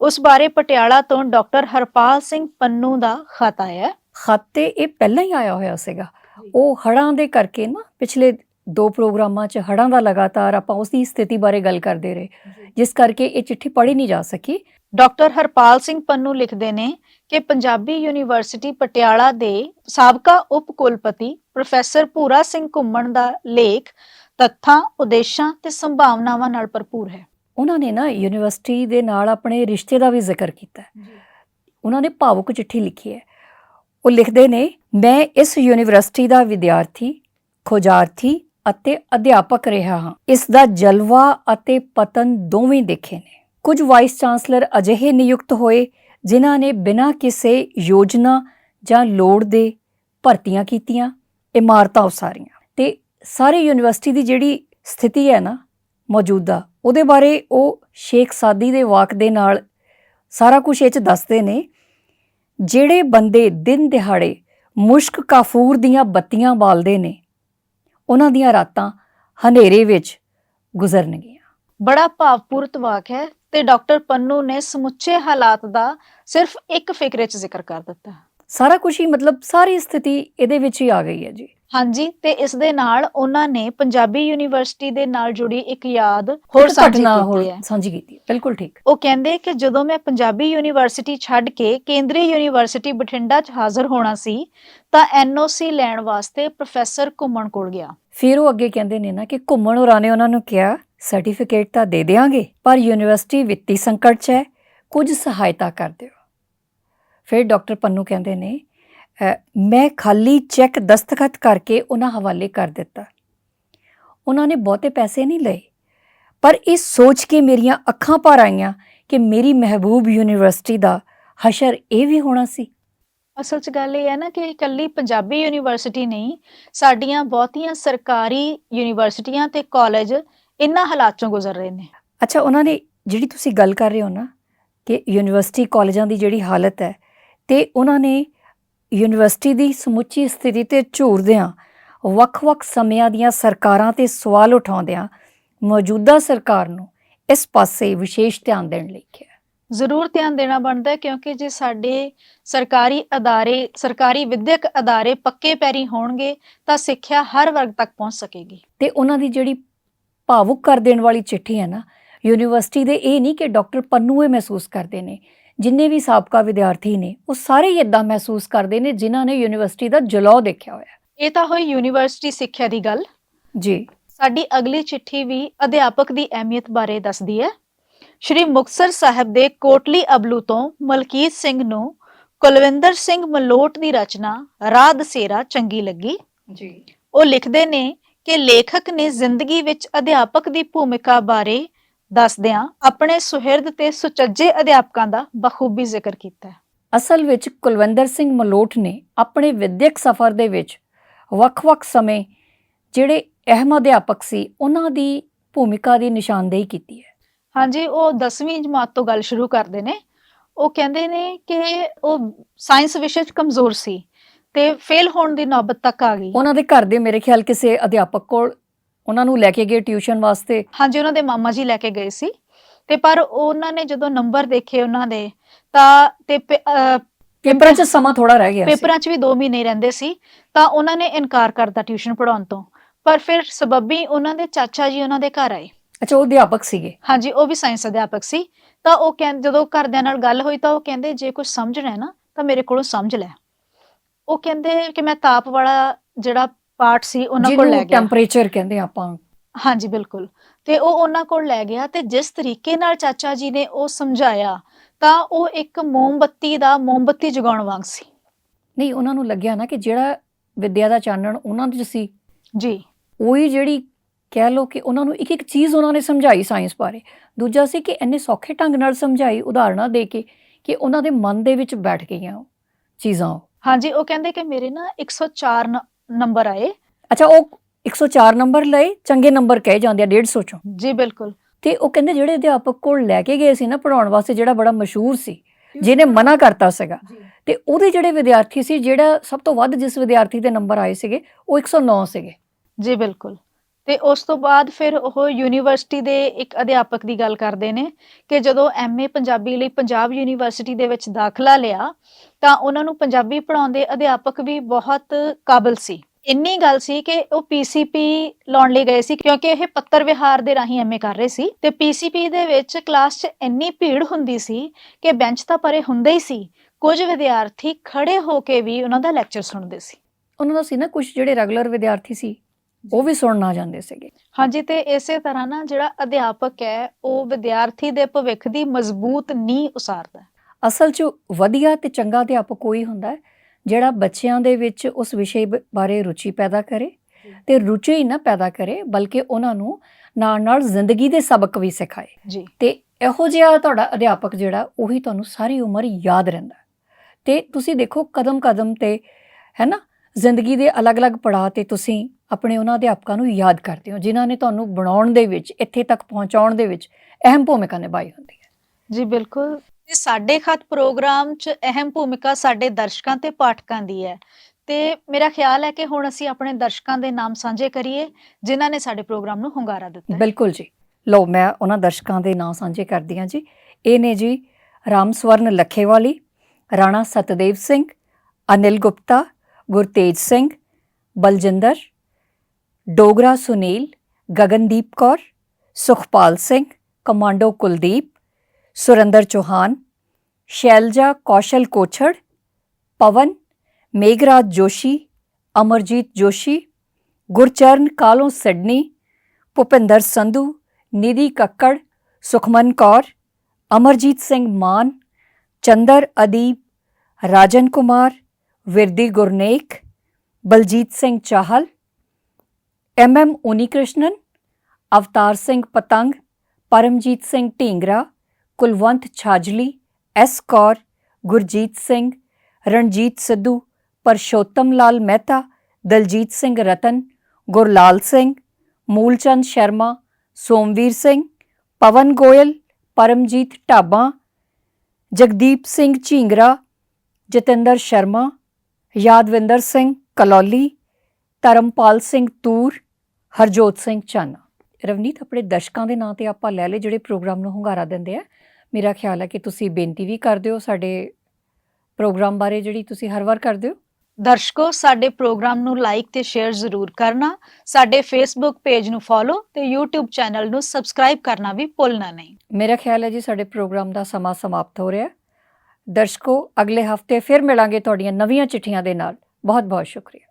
ਉਸ ਬਾਰੇ ਪਟਿਆਲਾ ਤੋਂ ਡਾਕਟਰ ਹਰਪਾਲ ਸਿੰਘ ਪੰਨੂ ਦਾ ਖਤ ਆਇਆ। ਖਾਤੇ ਇਹ ਪਹਿਲਾਂ ਹੀ ਆਇਆ ਹੋਇਆ ਸੀਗਾ। ਉਹ ਹੜਾਂ ਦੇ ਕਰਕੇ ਨਾ ਪਿਛਲੇ ਦੋ ਪ੍ਰੋਗਰਾਮਾਂ 'ਚ ਹੜਾਂ ਦਾ ਲਗਾਤਾਰ ਆਪਾਂ ਉਸ ਦੀ ਸਥਿਤੀ ਬਾਰੇ ਗੱਲ ਕਰਦੇ ਰਹੇ। ਜਿਸ ਕਰਕੇ ਇਹ ਚਿੱਠੀ ਪੜ੍ਹੀ ਨਹੀਂ ਜਾ ਸਕੀ। ਡਾਕਟਰ ਹਰਪਾਲ ਸਿੰਘ ਪੰਨੂ ਲਿਖਦੇ ਨੇ ਕਿ ਪੰਜਾਬੀ ਯੂਨੀਵਰਸਿਟੀ ਪਟਿਆਲਾ ਦੇ ਸਾਬਕਾ ਉਪ ਕੁਲਪਤੀ ਪ੍ਰੋਫੈਸਰ ਪੂਰਾ ਸਿੰਘ ਘੁੰਮਣ ਦਾ ਲੇਖ ਤੱਥਾਂ ਉਦੇਸ਼ਾਂ ਤੇ ਸੰਭਾਵਨਾਵਾਂ ਨਾਲ ਭਰਪੂਰ ਹੈ। ਉਹਨਾਂ ਨੇ ਨਾ ਯੂਨੀਵਰਸਿਟੀ ਦੇ ਨਾਲ ਆਪਣੇ ਰਿਸ਼ਤੇ ਦਾ ਵੀ ਜ਼ਿਕਰ ਕੀਤਾ। ਉਹਨਾਂ ਨੇ ਭਾਵੁਕ ਚਿੱਠੀ ਲਿਖੀ ਹੈ। ਉਹ ਲਿਖਦੇ ਨੇ ਮੈਂ ਇਸ ਯੂਨੀਵਰਸਿਟੀ ਦਾ ਵਿਦਿਆਰਥੀ ਖੋਜਾਰਥੀ ਅਤੇ ਅਧਿਆਪਕ ਰਿਹਾ ਹਾਂ। ਇਸ ਦਾ ਜਲਵਾ ਅਤੇ ਪਤਨ ਦੋਵੇਂ ਦੇਖੇ ਨੇ। ਕੁਝ ਵਾਈਸ ਚਾਂਸਲਰ ਅਜਿਹੇ ਨਿਯੁਕਤ ਹੋਏ ਜਿਨ੍ਹਾਂ ਨੇ ਬਿਨਾਂ ਕਿਸੇ ਯੋਜਨਾ ਜਾਂ ਲੋੜ ਦੇ ਭਰਤੀਆਂ ਕੀਤੀਆਂ, ਇਮਾਰਤਾਂ ਉਸਾਰੀਆਂ। ਤੇ ਸਾਰੇ ਯੂਨੀਵਰਸਿਟੀ ਦੀ ਜਿਹੜੀ ਸਥਿਤੀ ਹੈ ਨਾ ਮੌਜੂਦਾ, ਉਹਦੇ ਬਾਰੇ ਉਹ ਸ਼ੇਖ ਸਾਦੀ ਦੇ ਵਾਕ ਦੇ ਨਾਲ ਸਾਰਾ ਕੁਝ ਇਹ ਚ ਦੱਸਦੇ ਨੇ, ਜਿਹੜੇ ਬੰਦੇ ਦਿਨ ਦਿਹਾੜੇ ਮੁਸ਼ਕ ਕਾਫੂਰ ਦੀਆਂ ਬੱਤੀਆਂ ਬਾਲਦੇ ਨੇ, ਉਹਨਾਂ ਦੀਆਂ ਰਾਤਾਂ ਹਨੇਰੇ ਵਿੱਚ ਗੁਜ਼ਰਨਗੀਆਂ। ਬੜਾ ਭਾਵਪੂਰਤ ਵਾਕ ਹੈ। ਤੇ ਡਾਕਟਰ ਪੰਨੂ ਨੇ ਸਮੁੱਚੇ ਹਾਲਾਤ ਦਾ ਸਿਰਫ ਇੱਕ ਫਿਕਰੇ 'ਚ ਜ਼ਿਕਰ ਕਰ ਦਿੱਤਾ। ਸਾਰਾ ਕੁਝ ਹੀ ਮਤਲਬ ਸਾਰੀ ਸਥਿਤੀ ਇਹਦੇ ਵਿੱਚ ਹੀ ਆ ਗਈ ਹੈ ਜੀ। ਹਾਂਜੀ ਤੇ ਇਸ ਦੇ ਨਾਲ ਉਹਨਾਂ ਨੇ ਪੰਜਾਬੀ ਯੂਨੀਵਰਸਿਟੀ ਦੇ ਨਾਲ ਜੁੜੀ ਇੱਕ ਯਾਦ ਹੋਰ ਘਟਨਾ ਹੋਰ ਸਾਂਝੀ ਕੀਤੀ। ਬਿਲਕੁਲ ਠੀਕ। ਉਹ ਕਹਿੰਦੇ ਕਿ ਜਦੋਂ ਮੈਂ ਪੰਜਾਬੀ ਯੂਨੀਵਰਸਿਟੀ ਛੱਡ ਕੇ ਕੇਂਦਰੀ ਯੂਨੀਵਰਸਿਟੀ ਬਠਿੰਡਾ 'ਚ ਹਾਜ਼ਰ ਹੋਣਾ ਸੀ ਤਾਂ ਐਨਓਸੀ ਲੈਣ ਵਾਸਤੇ ਪ੍ਰੋਫੈਸਰ ਘੁੰਮਣ ਕੋਲ ਗਿਆ। ਫਿਰ ਉਹ ਅੱਗੇ ਕਹਿੰਦੇ ਨੇ ਨਾ ਕਿ ਘੁੰਮਣ ਹੋਰਾਂ ਨੇ ਉਹਨਾਂ ਨੂੰ ਕਿਹਾ ਸਰਟੀਫਿਕੇਟ ਤਾਂ ਦੇ ਦੇਵਾਂਗੇ ਪਰ ਯੂਨੀਵਰਸਿਟੀ ਵਿੱਤੀ ਸੰਕਟ 'ਚ ਹੈ, ਕੁਝ ਸਹਾਇਤਾ ਕਰ ਦਿਓ। ਫਿਰ ਡਾਕਟਰ ਪੰਨੂ ਕਹਿੰਦੇ ਨੇ ਮੈਂ ਖਾਲੀ ਚੈੱਕ ਦਸਤਖਤ ਕਰਕੇ ਉਹਨਾਂ ਹਵਾਲੇ ਕਰ ਦਿੱਤਾ। ਉਹਨਾਂ ਨੇ ਬਹੁਤੇ ਪੈਸੇ ਨਹੀਂ ਲਏ, ਪਰ ਇਹ ਸੋਚ ਕੇ ਮੇਰੀਆਂ ਅੱਖਾਂ ਭਰ ਆਈਆਂ ਕਿ ਮੇਰੀ ਮਹਿਬੂਬ ਯੂਨੀਵਰਸਿਟੀ ਦਾ ਹਸ਼ਰ ਇਹ ਵੀ ਹੋਣਾ ਸੀ। ਅਸਲ 'ਚ ਗੱਲ ਇਹ ਹੈ ਨਾ ਕਿ ਇਕੱਲੀ ਪੰਜਾਬੀ ਯੂਨੀਵਰਸਿਟੀ ਨਹੀਂ, ਸਾਡੀਆਂ ਬਹੁਤੀਆਂ ਸਰਕਾਰੀ ਯੂਨੀਵਰਸਿਟੀਆਂ ਤੇ ਕਾਲਜ ਇਨ੍ਹਾਂ ਹਾਲਾਤ 'ਚੋਂ ਗੁਜ਼ਰ ਰਹੇ ਨੇ। ਅੱਛਾ ਉਹਨਾਂ ਨੇ ਜਿਹੜੀ ਤੁਸੀਂ ਗੱਲ ਕਰ ਰਹੇ ਹੋ ਨਾ ਕਿ ਯੂਨੀਵਰਸਿਟੀ ਕਾਲਜਾਂ ਦੀ ਜਿਹੜੀ ਹਾਲਤ ਹੈ ਤੇ ਉਹਨਾਂ ਨੇ ਯੂਨੀਵਰਸਿਟੀ ਦੀ ਸਮੁੱਚੀ ਸਥਿਤੀ ਤੇ ਝੂਰਦਿਆਂ ਵੱਖ-ਵੱਖ ਸਮਿਆਂ ਦੀਆਂ ਸਰਕਾਰਾਂ ਤੇ ਸਵਾਲ ਉਠਾਉਂਦਿਆਂ ਮੌਜੂਦਾ ਸਰਕਾਰ ਨੂੰ ਇਸ ਪਾਸੇ ਵਿਸ਼ੇਸ਼ ਧਿਆਨ ਦੇਣ ਲਈ ਕਿਹਾ। ਜ਼ਰੂਰ ਧਿਆਨ ਦੇਣਾ ਬਣਦਾ ਹੈ ਕਿਉਂਕਿ ਜੇ ਸਾਡੇ ਸਰਕਾਰੀ ਅਦਾਰੇ ਸਰਕਾਰੀ ਵਿਦਿਅਕ ਅਦਾਰੇ ਪੱਕੇ ਪੈਰੀ ਹੋਣਗੇ ਤਾਂ ਸਿੱਖਿਆ ਹਰ ਵਰਗ ਤੱਕ ਪਹੁੰਚ ਸਕੇਗੀ। ਤੇ ਉਹਨਾਂ ਦੀ ਜਿਹੜੀ ਭਾਵੁਕ ਕਰ ਦੇਣ ਵਾਲੀ ਚਿੱਠੀ ਹੈ ਨਾ ਯੂਨੀਵਰਸਿਟੀ ਦੇ ਇਹ ਨਹੀਂ ਕਿ ਡਾਕਟਰ ਪੰਨੂ ਇਹ ਮਹਿਸੂਸ ਕਰਦੇ ਨੇ ਜਿੰਨੇ ਵੀ ਸਾਬਕਾ ਵਿਦਿਆਰਥੀ ਨੇ ਉਹ ਸਾਰੇ ਹੀ ਇਦਾਂ ਮਹਿਸੂਸ ਕਰਦੇ ਨੇ ਜਿਨ੍ਹਾਂ ਨੇ ਯੂਨੀਵਰਸਿਟੀ ਦਾ ਜਲਾਉ ਦੇਖਿਆ ਹੋਇਆ ਇਹ ਤਾਂ ਹੋਈ ਯੂਨੀਵਰਸਿਟੀ ਸਿੱਖਿਆ ਦੀ ਗੱਲ। ਜੀ। ਸਾਡੀ ਅਗਲੀ ਚਿੱਠੀ ਵੀ ਅਧਿਆਪਕ ਦੀ ਅਹਿਮੀਅਤ ਬਾਰੇ ਦੱਸਦੀ ਹੈ। ਸ਼੍ਰੀ ਮੁਕਤਸਰ ਸਾਹਿਬ ਦੇ ਕੋਟਲੀ ਅਬਲੂ ਤੋਂ ਮਲਕੀਤ ਸਿੰਘ ਨੂੰ ਕੁਲਵਿੰਦਰ ਸਿੰਘ ਮਲੋਟ ਦੀ ਰਚਨਾ ਰਾਹ ਦਸੇਰਾ ਚੰਗੀ ਲੱਗੀ। ਜੀ। ਉਹ ਲਿਖਦੇ ਨੇ ਕਿ ਲੇਖਕ ਨੇ ਜ਼ਿੰਦਗੀ ਵਿੱਚ ਅਧਿਆਪਕ ਦੀ ਭੂਮਿਕਾ ਬਾਰੇ ਦੱਸਦਿਆਂ ਆਪਣੇ ਸੁਹਿਰਦ ਤੇ ਸੁਚੱਜੇ ਅਧਿਆਪਕਾਂ ਦਾ ਬਖੂਬੀ ਜ਼ਿਕਰ ਕੀਤਾ ਹੈ। ਅਸਲ ਵਿੱਚ ਕੁਲਵਿੰਦਰ ਸਿੰਘ ਮਲੋਟ ਨੇ ਆਪਣੇ ਵਿਦਿਅਕ ਸਫ਼ਰ ਦੇ ਵਿੱਚ ਵੱਖ-ਵੱਖ ਸਮੇਂ ਜਿਹੜੇ ਅਹਿਮ ਅਧਿਆਪਕ ਸੀ ਉਹਨਾਂ ਦੀ ਭੂਮਿਕਾ ਦੀ ਨਿਸ਼ਾਨਦੇਹੀ ਕੀਤੀ ਹੈ। ਹਾਂਜੀ ਉਹ 10ਵੀਂ ਜਮਾਤ ਤੋਂ ਗੱਲ ਸ਼ੁਰੂ ਕਰਦੇ ਨੇ। ਉਹ ਕਹਿੰਦੇ ਨੇ ਕਿ ਉਹ ਸਾਇੰਸ ਵਿਸ਼ੇ 'ਚ ਕਮਜ਼ੋਰ ਸੀ। ਤੇ ਫੇਲ ਹੋਣ ਦੀ ਨੌਬਤ ਤੱਕ ਆ ਗਈ। ਉਹਨਾਂ ਦੇ ਘਰ ਦੇ ਮੇਰੇ ਖਿਆਲ ਕਿਸੇ ਅਧਿਆਪਕ ਕੋਲ ਉਹਨਾਂ ਨੂੰ ਲੈ ਕੇ ਗਏ ਟਿਊਸ਼ਨ ਵਾਸਤੇ। ਹਾਂਜੀ ਉਹਨਾਂ ਦੇ ਮਾਮਾ ਜੀ ਲੈ ਕੇ ਗਏ ਸੀ। ਤੇ ਪਰ ਉਹਨਾਂ ਨੇ ਜਦੋਂ ਨੰਬਰ ਦੇਖੇ ਉਹਨਾਂ ਦੇ ਤਾਂ ਤੇ ਪੇ- ਅਹ ਪੇਪਰਾਂ 'ਚ ਸਮਾਂ ਥੋੜਾ ਰਹਿ ਗਿਆ ਸੀ। ਪੇਪਰਾਂ 'ਚ ਵੀ 2 ਮਹੀਨੇ ਰਹਿੰਦੇ ਸੀ ਤਾਂ ਉਹਨਾਂ ਨੇ ਇਨਕਾਰ ਕਰਤਾ ਟਿਊਸ਼ਨ ਪੜਾਉਣ ਤੋਂ। ਪਰ ਫਿਰ ਸਬੱਬੀ ਉਹਨਾਂ ਦੇ ਚਾਚਾ ਜੀ ਉਹਨਾਂ ਦੇ ਘਰ ਆਏ। ਅੱਛਾ ਉਹ ਅਧਿਆਪਕ ਸੀਗੇ? ਹਾਂਜੀ ਉਹ ਵੀ ਸਾਇੰਸ ਅਧਿਆਪਕ ਸੀ। ਤਾਂ ਉਹ ਕਹਿੰਦੇ ਜਦੋਂ ਘਰਦਿਆਂ ਨਾਲ ਗੱਲ ਹੋਈ ਤਾਂ ਉਹ ਕਹਿੰਦੇ ਜੇ ਕੁਝ ਸਮਝਣਾ ਹੈ ਨਾ ਤਾਂ ਮੇਰੇ ਕੋਲੋਂ ਸਮਝ ਲੈ। ਉਹ ਕਹਿੰਦੇ ਕਿ ਮੈਂ ਤਾਪ ਵਾਲਾ ਜਿਹੜਾ ਪਾਠ ਸੀ ਉਹਨਾਂ ਕੋਲ ਲੈ ਗਿਆ। ਟੈਂਪਰੇਚਰ ਕਹਿੰਦੇ ਆਪਾਂ। ਹਾਂਜੀ ਬਿਲਕੁਲ। ਤੇ ਉਹ ਉਹਨਾਂ ਕੋਲ ਲੈ ਗਿਆ ਤੇ ਜਿਸ ਤਰੀਕੇ ਨਾਲ ਚਾਚਾ ਜੀ ਨੇ ਉਹ ਸਮਝਾਇਆ ਤਾਂ ਉਹ ਇੱਕ ਮੋਮਬੱਤੀ ਦਾ ਮੋਮਬੱਤੀ ਜਗਾਉਣ ਵਾਂਗ ਸੀ। ਨਹੀਂ ਉਹਨਾਂ ਨੂੰ ਲੱਗਿਆ ਨਾ ਕਿ ਜਿਹੜਾ ਵਿਦਿਆ ਦਾ ਚਾਨਣ ਉਹਨਾਂ ਦੇ ਸੀ। ਜੀ। ਉਹੀ ਜਿਹੜੀ ਕਹਿ ਲੋ ਕਿ ਉਹਨਾਂ ਨੂੰ ਇੱਕ ਇੱਕ ਚੀਜ਼ ਉਹਨਾਂ ਨੇ ਸਮਝਾਈ ਸਾਇੰਸ ਬਾਰੇ। ਦੂਜਾ ਸੀ ਕਿ ਇੰਨੇ ਸੌਖੇ ਢੰਗ ਨਾਲ ਸਮਝਾਈ ਉਦਾਹਰਨਾਂ ਦੇ ਕੇ ਕਿ ਉਹਨਾਂ ਦੇ ਮਨ ਦੇ ਵਿੱਚ ਬੈਠ ਗਈਆਂ ਉਹ ਚੀਜ਼ਾਂ। ਹਾਂਜੀ ਉਹ ਕਹਿੰਦੇ ਕਿ ਮੇਰੇ ਨਾ 104 ਨ- ਨੰਬਰ ਆਏ। ਅੱਛਾ ਉਹ 104 ਨੰਬਰ ਲਏ ਚੰਗੇ ਨੰਬਰ ਕਹੇ ਜਾਂਦੇ ਆ 150 ਚੋਂ। ਜੀ ਬਿਲਕੁਲ। ਤੇ ਉਹ ਕਹਿੰਦੇ ਜਿਹੜੇ ਅਧਿਆਪਕ ਕੋਲ ਲੈ ਕੇ ਗਏ ਸੀ ਨਾ ਪੜਾਉਣ ਵਾਸਤੇ ਜਿਹੜਾ ਬੜਾ ਮਸ਼ਹੂਰ ਸੀ ਜਿਹਨੇ ਮਨਾ ਕਰਤਾ ਸੀਗਾ। ਤੇ ਉਹਦੇ ਜਿਹੜੇ ਵਿਦਿਆਰਥੀ ਸੀ ਜਿਹੜਾ ਸਭ ਤੋਂ ਵੱਧ ਜਿਸ ਵਿਦਿਆਰਥੀ ਦੇ ਨੰਬਰ ਆਏ ਸੀਗੇ ਉਹ 109 ਸੀਗੇ। ਜੀ ਬਿਲਕੁਲ। ਤੇ ਉਸ ਤੋਂ ਬਾਅਦ ਫਿਰ ਉਹ ਯੂਨੀਵਰਸਿਟੀ ਦੇ ਇੱਕ ਅਧਿਆਪਕ ਦੀ ਗੱਲ ਕਰਦੇ ਨੇ ਕਿ ਜਦੋਂ ਐਮਏ ਪੰਜਾਬੀ ਲਈ ਪੰਜਾਬ ਯੂਨੀਵਰਸਿਟੀ ਦੇ ਵਿੱਚ ਦਾਖਲਾ ਲਿਆ, ਤਾਂ ਉਹਨਾਂ ਨੂੰ ਪੰਜਾਬੀ ਪੜ੍ਹਾਉਂਦੇ ਅਧਿਆਪਕ ਵੀ ਬਹੁਤ ਕਾਬਲ ਸੀ। ਇੰਨੀ ਗੱਲ ਸੀ ਕਿ ਉਹ ਪੀਸੀਪੀ ਲਾਉਣ ਲਈ ਗਏ ਸੀ ਕਿਉਂਕਿ ਇਹ ਪੱਤਰ ਵਿਹਾਰ ਦੇ ਰਾਹੀਂ ਐਮਏ ਕਰ ਰਹੇ ਸੀ ਤੇ ਪੀਸੀਪੀ ਦੇ ਵਿੱਚ ਕਲਾਸ 'ਚ ਇੰਨੀ ਭੀੜ ਹੁੰਦੀ ਸੀ ਕਿ ਬੈਂਚ ਤਾਂ ਪਰੇ ਹੁੰਦੇ ਹੀ ਸੀ, ਕੁਝ ਵਿਦਿਆਰਥੀ ਖੜੇ ਹੋ ਕੇ ਵੀ ਉਹਨਾਂ ਦਾ ਲੈਕਚਰ ਸੁਣਦੇ ਸੀ। ਉਹਨਾਂ ਦਾ ਸੀ ਨਾ ਕੁਝ ਜਿਹੜੇ ਰੈਗੂਲਰ ਵਿਦਿਆਰਥੀ ਸੀ ਉਹ ਵੀ ਸੁਣਨ ਜਾਂਦੇ ਸੀਗੇ। ਹਾਂਜੀ ਤੇ ਇਸੇ ਤਰ੍ਹਾਂ ਨਾ ਜਿਹੜਾ ਅਧਿਆਪਕ ਹੈ ਉਹ ਵਿਦਿਆਰਥੀ ਦੇ ਭਵਿੱਖ ਦੀ ਮਜ਼ਬੂਤ ਨੀਂਹ ਉਸਾਰਦਾ ਅਸਲ 'ਚ ਵਧੀਆ ਤੇ ਚੰਗਾ ਅਧਿਆਪਕ ਕੋਈ ਹੁੰਦਾ ਹੈ ਜਿਹੜਾ ਬੱਚਿਆਂ ਦੇ ਵਿੱਚ ਉਸ ਵਿਸ਼ੇ ਬਾਰੇ ਰੁਚੀ ਪੈਦਾ ਕਰੇ ਤੇ ਰੁਚੀ ਹੀ ਨਾ ਪੈਦਾ ਕਰੇ ਬਲਕਿ ਉਹਨਾਂ ਨੂੰ ਨਾਲ ਨਾਲ ਜ਼ਿੰਦਗੀ ਦੇ ਸਬਕ ਵੀ ਸਿਖਾਏ। ਜੀ। ਤੇ ਇਹੋ ਜਿਹਾ ਤੁਹਾਡਾ ਅਧਿਆਪਕ ਜਿਹੜਾ ਉਹੀ ਤੁਹਾਨੂੰ ਸਾਰੀ ਉਮਰ ਯਾਦ ਰਹਿੰਦਾ। ਤੇ ਤੁਸੀਂ ਦੇਖੋ ਕਦਮ ਕਦਮ ਤੇ ਹੈ ਨਾ? ਜ਼ਿੰਦਗੀ ਦੇ ਅਲੱਗ-ਅਲੱਗ ਪੜਾਅ ਤੇ ਤੁਸੀਂ ਆਪਣੇ ਉਹਨਾਂ ਅਧਿਆਪਕਾਂ ਨੂੰ ਯਾਦ ਕਰਦੇ ਹੋ ਜਿਨ੍ਹਾਂ ਨੇ ਤੁਹਾਨੂੰ ਬਣਾਉਣ ਦੇ ਵਿੱਚ ਇੱਥੇ ਤੱਕ ਪਹੁੰਚਾਉਣ ਦੇ ਵਿੱਚ ਅਹਿਮ ਭੂਮਿਕਾ ਨਿਭਾਈ ਹੁੰਦੀ ਹੈ। ਜੀ ਬਿਲਕੁਲ। ਤੇ ਸਾਡੇ ਖਤ ਪ੍ਰੋਗਰਾਮ 'ਚ ਅਹਿਮ ਭੂਮਿਕਾ ਸਾਡੇ ਦਰਸ਼ਕਾਂ ਤੇ ਪਾਠਕਾਂ ਦੀ ਹੈ। ਤੇ ਮੇਰਾ ਖਿਆਲ ਹੈ ਕਿ ਹੁਣ ਅਸੀਂ ਆਪਣੇ ਦਰਸ਼ਕਾਂ ਦੇ ਨਾਮ ਸਾਂਝੇ ਕਰੀਏ ਜਿਨ੍ਹਾਂ ਨੇ ਸਾਡੇ ਪ੍ਰੋਗਰਾਮ ਨੂੰ ਹੁੰਗਾਰਾ ਦਿੱਤਾ ਹੈ। ਬਿਲਕੁਲ ਜੀ। ਲਓ ਮੈਂ ਉਹਨਾਂ ਦਰਸ਼ਕਾਂ ਦੇ ਨਾਂ ਸਾਂਝੇ ਕਰਦੀ ਹਾਂ ਜੀ। ਇਹ ਨੇ ji Ram Swaran Lakhewali Rana Satdev Singh Anil Gupta Gurtej Singh, Baljinder, Dogra Sunil, Gagandeep Kaur, Sukhpal Singh, commando Kuldeep, Surinder Chauhan, Shailja Kaushal Kochhar, Pawan, Meghraj Joshi, Amarjit Joshi, Gurcharan Kalon Sydney, Bhupinder Sandhu, Nidhi Kakkar, Sukhman Kaur, Amarjit Singh Mann, Chandar Adeep, Rajan Kumar Virdi Gurnek Baljit Singh Chahal M M Onikrishnan Avtar Singh Patang Paramjit Singh Dhingra Kulwant Chhajli S Kaur Gurjit Singh Ranjit Sidhu Parshotam Lal Mehta Daljit Singh Ratan Gurlal Singh Moolchand Sharma Somvir Singh Pawan Goel Paramjit Dhaba Jagdeep Singh Jhingra Jatinder Sharma Yadvinder Singh Kalauli Dharampal Singh Toor Harjot Singh Chann. Ravneet ਆਪਣੇ ਦਰਸ਼ਕਾਂ ਦੇ ਨਾਂ ਤੇ ਆਪਾਂ ਲੈ ਲਏ ਜਿਹੜੇ programme ਨੂੰ ਹੁੰਗਾਰਾ ਦਿੰਦੇ ਆ। ਮੇਰਾ ਖਿਆਲ ਹੈ ਕਿ ਤੁਸੀਂ ਬੇਨਤੀ ਵੀ ਕਰਦੇ ਹੋ ਸਾਡੇ ਪ੍ਰੋਗਰਾਮ ਬਾਰੇ ਜਿਹੜੀ ਤੁਸੀਂ ਹਰ ਵਾਰ ਕਰਦੇ ਹੋ। ਦਰਸ਼ਕੋ ਸਾਡੇ ਪ੍ਰੋਗਰਾਮ ਨੂੰ ਲਾਈਕ ਤੇ ਸ਼ੇਅਰ ਜ਼ਰੂਰ ਕਰਨਾ। ਸਾਡੇ ਫੇਸਬੁੱਕ ਪੇਜ ਨੂੰ ਫੋਲੋ ਤੇ YouTube ਚੈਨਲ ਨੂੰ ਸਬਸਕ੍ਰਾਈਬ ਕਰਨਾ ਵੀ ਭੁੱਲਣਾ ਨਹੀਂ। ਮੇਰਾ ਖਿਆਲ ਹੈ ਜੀ ਸਾਡੇ ਪ੍ਰੋਗਰਾਮ ਦਾ ਸਮਾਂ ਸਮਾਪਤ ਹੋ ਰਿਹਾ। ਹੈ ਦਰਸ਼ਕੋ ਅਗਲੇ ਹਫ਼ਤੇ ਫਿਰ ਮਿਲਾਂਗੇ ਤੁਹਾਡੀਆਂ ਨਵੀਆਂ ਚਿੱਠੀਆਂ ਦੇ ਨਾਲ। ਬਹੁਤ ਬਹੁਤ ਸ਼ੁਕਰੀਆ।